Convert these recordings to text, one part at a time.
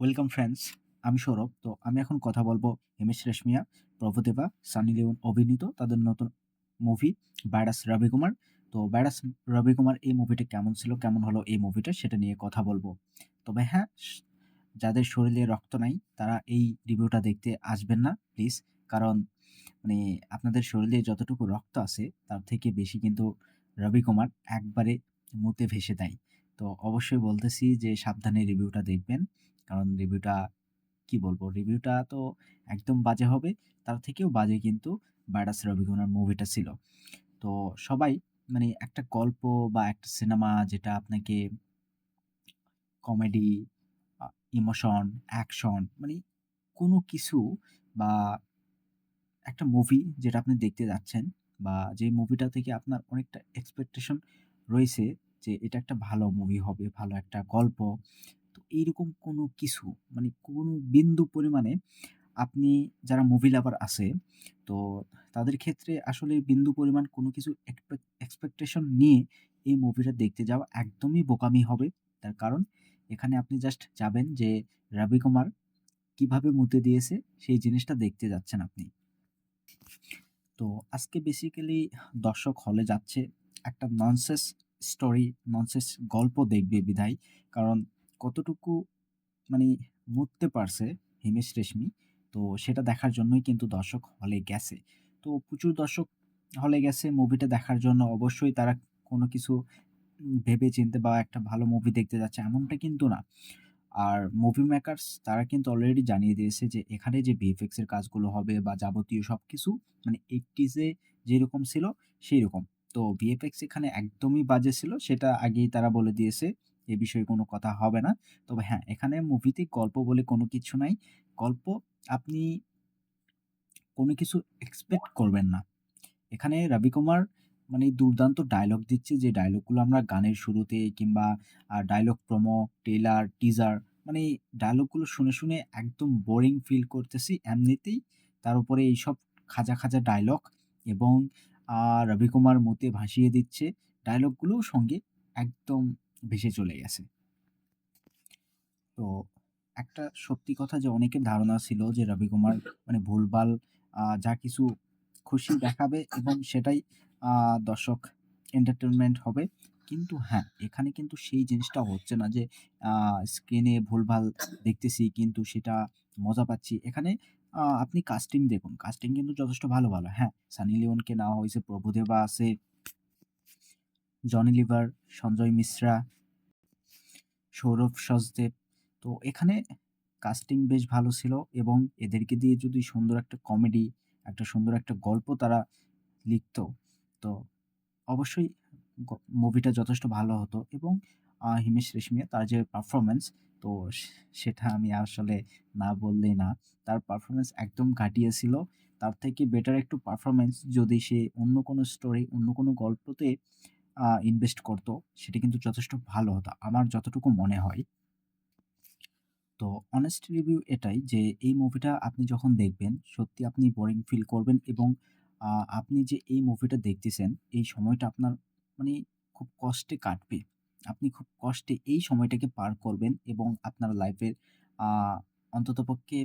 Welcome friends আমি সৌরভ। তো আমি এখন কথা বলব হিমেশ রেশমিয়া, প্রভুদেবা, সানি লিওন অভিনীত তাদের নতুন মুভি ব্যাডাস রবি কুমার তো ব্যাডাস রবি কুমার এই মুভিটা কেমন ছিল, কেমন হলো এই মুভিটা সেটা নিয়ে কথা বলব। তবে হ্যাঁ যাদের শরীরে রক্ত নাই, তারা এই রিভিউটা দেখতে আসবেন না প্লিজ কারণ মানে আপনাদের শরীরে যতটুকু রক্ত আছে, তার থেকে বেশি কিন্তু রবি কুমার একবারে মুতে ভেসে দেয়। তো অবশ্যই বলতেছি যে সাবধানে রিভিউটা দেখবেন। কারণ রিভিউটা কি বলব রিভিউটা তো একদম বাজে হবে। তার থেকেও বাজে কিন্তু ভাইরাস রবিকুমার মুভিটা ছিল। তো সবাই মানে একটা গল্প বা একটা সিনেমা যেটা আপনাকে কমেডি ইমোশন অ্যাকশন মানে কোনো কিছু বা একটা মুভি যেটা আপনি দেখতে যাচ্ছেন বা যে মুভিটা থেকে আপনার অনেকটা এক্সপেকটেশন রয়েছে যে এটা একটা ভালো মুভি হবে, ভালো একটা গল্প এইরকম কোনো কিছু মানে কোনো বিন্দু পরিমাণে আপনি যারা মুভি লাভার আছে তো তাদের ক্ষেত্রে আসলে বিন্দু পরিমাণ কোনো কিছু এক্সপেকটেশন নিয়ে এই মুভিটা দেখতে যাওয়া একদমই বোকামি হবে তার কারণ এখানে আপনি জাস্ট যাবেন যে রবি কুমার কীভাবে মুতে দিয়েছে সেই জিনিসটা দেখতে যাচ্ছেন আপনি তো আজকে বেসিক্যালি দর্শক হলে যাচ্ছে একটা ননসেস স্টোরি, ননসেস গল্প দেখবে বিধায়। কারণ কতটুকু মানে মুততে পারছে হিমেশ রেশমি, তো সেটা দেখার জন্যই কিন্তু দর্শক হলে গেছে। তো প্রচুর দর্শক হলে গেছে মুভিটা দেখার জন্য। অবশ্যই তারা কোনো কিছু ভেবে চিন্তে বা একটা ভালো মুভি দেখতে যাচ্ছে এমনটা কিন্তু না। আর মুভি মেকার্স তারা কিন্তু অলরেডি জানিয়ে দিয়েছে যে এখানে যে ভিএফএক্স এর কাজগুলো হবে বা যাবতীয় সবকিছু মানে 80s এ যেরকম ছিল সেই রকম তো ভিএফএক্স এখানে একদমই বাজে ছিল সেটা আগেই তারা বলে দিয়েছে। এ বিষয়ে কোনো কথা হবে না। তবে হ্যাঁ, এখানে মুভিতে গল্প বলে কোনো কিছু নাই। গল্প আপনি কোনো কিছু এক্সপেক্ট করবেন না। এখানে রবি কুমার মানে দুর্দান্ত ডায়লগ দিচ্ছে যে ডায়ালগগুলো আমরা গানের শুরুতে কিংবা ডায়ালগ প্রোমো, ট্রেলার, টিজার মানে ডায়ালগগুলো শুনে, শুনে একদম বোরিং ফিল করতেছি এমনিতেই। তার উপরে এইসব খাজা খাজা ডায়লগ এবং রবি কুমার মুতে ভাসিয়ে দিচ্ছে। ডায়ালগগুলোও সঙ্গে একদম ভেসে চলে গেছে। তো একটা সত্যি কথা যে অনেকের ধারণা ছিল যে রবি কুমার মানে ভুলভাল যা কিছু খুশি দেখাবে এবং সেটাই দর্শক এন্টারটেনমেন্ট হবে। কিন্তু হ্যাঁ, এখানে কিন্তু সেই জিনিসটা হচ্ছে না যে স্ক্রিনে ভুলভাল দেখতেছি কিন্তু সেটা মজা পাচ্ছি। এখানে আপনি কাস্টিং দেখুন। কাস্টিং কিন্তু যথেষ্ট ভালো, ভালো। হ্যাঁ, সানি লিওনকে নেওয়া হয়েছে, প্রভুদেবা আছে, জনি লিভার, সঞ্জয় মিশ্রা, সৌরভ সচদেব। তো এখানে কাস্টিং বেশ ভালো ছিল এবং এদেরকে দিয়ে যদি সুন্দর একটা কমেডি, একটা সুন্দর একটা গল্প তারা লিখত, তো অবশ্যই মুভিটা যথেষ্ট ভালো হতো এবং হিমেশ রেশমিয়া তার যে পারফরমেন্স তো সেটা আমি আসলে না বললেই না। তার পারফরমেন্স একদম ঘাটিয়া ছিল। তার থেকে বেটার একটু পারফরমেন্স যদি সে অন্য কোনো স্টোরি, অন্য কোনো গল্পতে ইনভেস্ট করতো, সেটা কিন্তু যথেষ্ট ভালো হতো। আমার যতটুকু মনে হয়। তো অনেস্ট রিভিউ এটাই যে, এই মুভিটা আপনি যখন দেখবেন, সত্যি আপনি বোরিং ফিল করবেন এবং আপনি যে এই মুভিটা দেখতেছেন, এই সময়টা আপনার মানে খুব কষ্টে কাটবে। আপনি খুব কষ্টে এই সময়টাকে পার করবেন এবং আপনার লাইফের অন্ততপক্ষে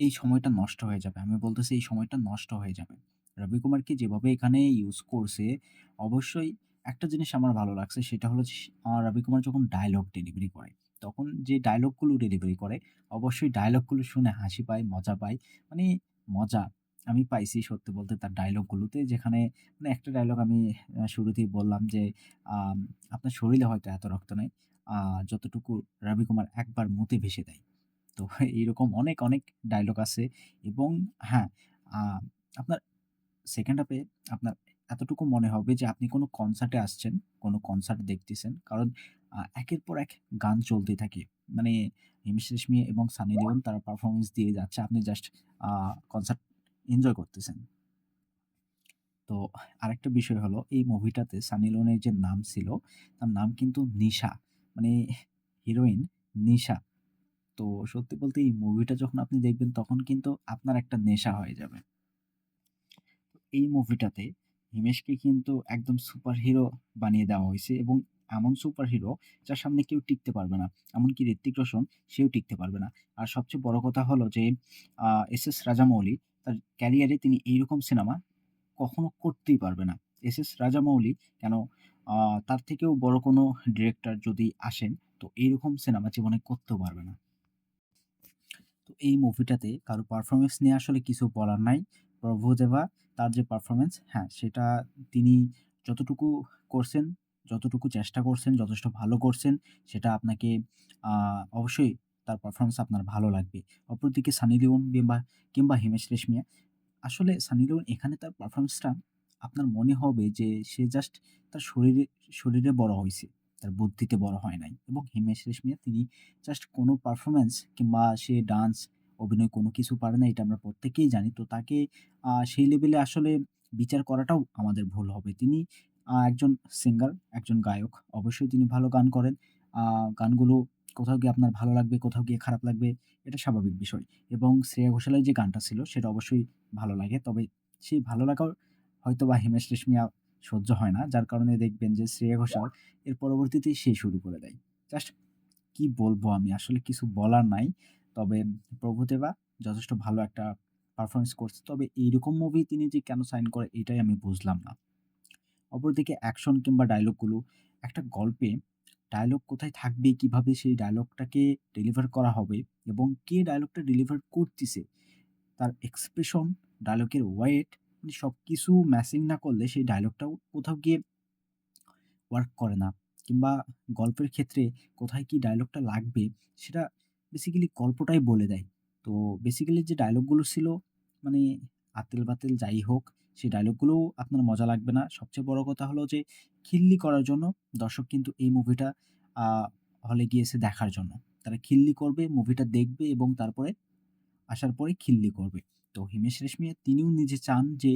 এই সময়টা নষ্ট হয়ে যাবে। আমি বলতেছি এই সময়টা নষ্ট হয়ে যাবে। রবি কুমারকে যেভাবে এখানে ইউজ করছে, অবশ্যই একটা জিনিস আমার ভালো লাগছে সেটা হলো রবি কুমার যখন ডায়লগ ডেলিভারি করে, তখন যে ডায়ালগগুলো ডেলিভারি করে, অবশ্যই ডায়ালগগুলো শুনে হাসি পায়, মজা পায়। মানে মজা আমি পাইছি সত্যি বলতে তার ডায়ালগগুলোতে যেখানে মানে একটা ডায়লগ আমি শুরুতেই বললাম যে, "আপনার শরীরে হয়তো এত রক্ত নেই যতটুকু রবি কুমার একবার মুতে ভেসে দেয়।" তো এইরকম অনেক, অনেক ডায়লগ আছে এবং হ্যাঁ, আপনার সেকেন্ড হাফে আপনার এতটুকু মনে হবে যে আপনি কোনো কনসার্টে আসছেন, কোনো কনসার্ট দেখতেছেন। কারণ একের পর এক গান চলতেই থাকে। মানে হিমেশ রেশমি এবং সানি লিওন তারা পারফরমেন্স দিয়ে যাচ্ছে। আপনি জাস্ট কনসার্ট এনজয় করতেছেন। তো আরেকটা বিষয় হলো এই মুভিটাতে সানি লিওনের যে নাম ছিল, তার নাম কিন্তু নিশা। মানে হিরোইন নিশা। তো সত্যি বলতে এই মুভিটা যখন আপনি দেখবেন তখন কিন্তু আপনার একটা নেশা হয়ে যাবে। এই মুভিটাতে হিমেশকে কিন্তু একদম সুপারহিরো বানিয়ে দেওয়া হয়েছে এবং এমন সুপার হিরো যার সামনে কেউ টিকতে পারবে না। এমনকি ঋত্বিক রোশন সেও টিকতে পারবে না। আর সবচেয়ে বড় কথা হলো যে এস এস রাজামৌলি তার ক্যারিয়ারে তিনি এইরকম সিনেমা কখনো করতেই পারবে না। এস এস রাজামৌলি কেন তার থেকেও বড় কোনো ডিরেক্টর যদি আসেন, তো এইরকম সিনেমা জীবনে করতেও পারবে না। তো এই মুভিটাতে কারও পারফরমেন্স নিয়ে আসলে কিছু বলার নাই। প্রভুদেবা তার যে পারফরম্যান্স হ্যাঁ, সেটা তিনি যতটুকু করছেন, যতটুকু চেষ্টা করছেন, যথেষ্ট ভালো করছেন সেটা আপনাকে অবশ্যই তার পারফরম্যান্স আপনার ভালো লাগবে। অপরদিকে সানি লিওন কিংবা কিংবা হিমেশ রেশমিয়া আসলে সানি লিওন এখানে তার পারফরম্যান্সটা আপনার মনে হবে যে সে জাস্ট তার শরীরে শরীরে বড় হয়েছে তার বুদ্ধিতে বড় হয় নাই। এবং হিমেশ রেশমিয়া তিনি জাস্ট কোনো পারফরম্যান্স কিংবা সে ডান্স, অভিনয় কোনো কিছু পারে না এটা আমরা প্রত্যেকেই জানি। তো তাকে সেই লেভেলে আসলে বিচার করাটাও আমাদের ভুল হবে। তিনি একজন সিঙ্গার, একজন গায়ক। অবশ্যই তিনি ভালো গান করেন। গানগুলো কোথাও গিয়ে আপনার ভালো লাগবে, কোথাও গিয়ে খারাপ লাগবে। এটা স্বাভাবিক বিষয়। এবং শ্রেয়া ঘোষালের যে গানটা ছিল সেটা অবশ্যই ভালো লাগে। তবে সেই ভালো লাগাও হয়তোবা হিমেশ রেশমিয়া সহ্য হয় না। যার কারণে দেখবেন যে শ্রেয়া ঘোষাল এর পরবর্তীতেই সে শুরু করে দেয়। জাস্ট কি বলব আমি আসলে কিছু বলার নাই। তবে প্রভুদেবা যথেষ্ট ভালো একটা পারফরমেন্স করছে। তবে এইরকম মুভি তিনি যে কেন সাইন করে এটাই আমি বুঝলাম না। অপরদিকে অ্যাকশন কিংবা ডায়ালগগুলো একটা গল্পে ডায়লগ কোথায় থাকবে, কীভাবে সেই ডায়লগটাকে ডেলিভার করা হবে এবং কে ডায়লগটা ডেলিভার করতিছে, তার এক্সপ্রেশন, ডায়লগের ওয়েট মানে সবকিছু ম্যাচিং না করলে সেই ডায়লগটাও কোথাও গিয়ে ওয়ার্ক করে না। কিংবা গল্পের ক্ষেত্রে কোথায় কি ডায়লগটা লাগবে সেটা বেসিক্যালি গল্পটাই বলে দেয়। তো বেসিক্যালি যে ডায়ালগগুলো ছিল মানে আতেল-বাতেল যাই হোক সেই ডায়ালগগুলোও আপনার মজা লাগবে না। সবচেয়ে বড় কথা হলো যে খিল্লি করার জন্য দর্শক কিন্তু এই মুভিটা হলে গিয়েছে দেখার জন্য। তারা খিল্লি করবে, মুভিটা দেখবে এবং তারপরে আসার পরে খিল্লি করবে। তো হিমেশ রেশমিয়া তিনিও নিজে চান যে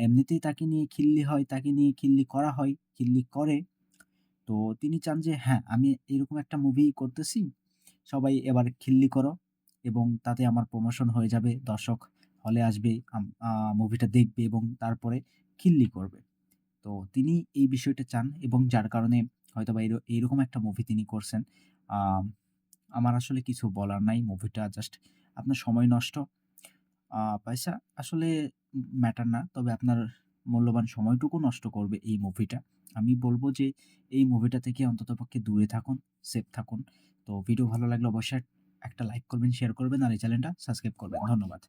এমনিতেই তাকে নিয়ে খিল্লি হয়, তাকে নিয়ে খিল্লি করা হয়, খিল্লি করে। তো তিনি চান যে হ্যাঁ, আমি এরকম একটা মুভি করতেছি। সবাই এবার খিল্লি করো এবং তাতে আমার প্রমোশন হয়ে যাবে। দর্শক হলে আসবে, মুভিটা দেখবে এবং তারপরে খিল্লি করবে। তো তিনি এই বিষয়টা চান এবং যার কারণে হয়তোবা এর এইরকম একটা মুভি তিনি করছেন। আমার আসলে কিছু বলার নাই। মুভিটা জাস্ট আপনার সময় নষ্ট। পয়সা আসলে ম্যাটার না। তবে আপনার মূল্যবান সময়টুকু নষ্ট করবে এই মুভিটা। আমি বলব যে এই মুভিটা থেকে অন্ততপক্ষে দূরে থাকুন, সেফ থাকুন। তো ভিডিও ভালো লাগলে অবশ্যই একটা লাইক করবেন, শেয়ার করবেন আর এই চ্যানেলটা সাবস্ক্রাইব করবেন। ধন্যবাদ।